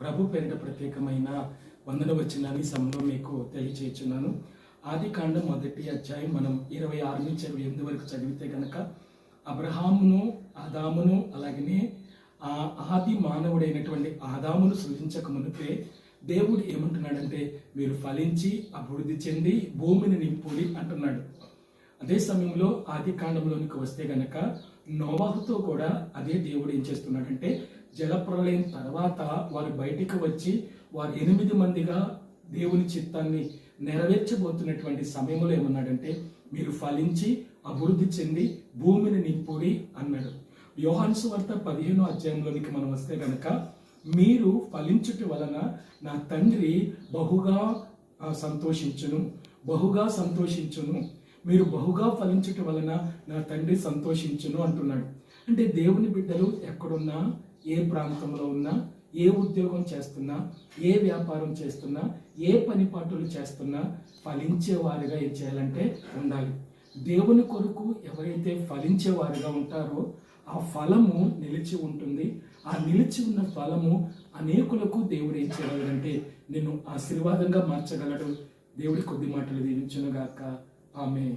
ప్రభు పేరిట ప్రత్యేకమైన వందన వచ్చిందని సమయంలో మీకు తెలియచేస్తున్నాను. ఆది కాండం మొదటి అధ్యాయం మనం ఇరవై ఆరు నుంచి ఇరవై ఎనిమిది వరకు చదివితే కనుక అబ్రహామును ఆదామును అలాగనే ఆ ఆది మానవుడైనటువంటి ఆదామును సృజించక మునిపే దేవుడు ఏమంటున్నాడంటే మీరు ఫలించి అభివృద్ధి చెంది భూమిని నింపుడి అంటున్నాడు. అదే సమయంలో ఆది కాండంలోనికి వస్తే గనక నోవాహుతో కూడా అదే దేవుడు ఏం చేస్తున్నాడంటే జలప్రలయం తర్వాత వారు బయటికి వచ్చి వారు ఎనిమిది మందిగా దేవుని చిత్తాన్ని నెరవేర్చబోతున్నటువంటి సమయంలో ఏమన్నాడంటే మీరు ఫలించి అభివృద్ధి చెంది భూమిని నింపుడి అన్నాడు. యోహాన్సు వార్త పదిహేను అధ్యాయంలోనికి మనం వస్తే కనుక మీరు ఫలించుట వలన నా తండ్రి బహుగా సంతోషించును బహుగా సంతోషించును మీరు బహుగా ఫలించుట వలన నా తండ్రి సంతోషించును అంటున్నాడు. అంటే దేవుని బిడ్డలు ఎక్కడున్నా ఏ ప్రాంతంలో ఉన్నా ఏ ఉద్యోగం చేస్తున్నా ఏ వ్యాపారం చేస్తున్నా ఏ పని పాటలు చేస్తున్నా ఫలించేవారుగా ఏం చేయాలంటే ఉండాలి. దేవుని కొరకు ఎవరైతే ఫలించేవారుగా ఉంటారో ఆ ఫలము నిలిచి ఉంటుంది. ఆ నిలిచి ఉన్న ఫలము అనేకులకు దేవుడు ఏం చేయగలడంటే నేను ఆశీర్వాదంగా మార్చగలడు. దేవుడి కొద్ది మాటలు దీవించునుగాక. ఆమె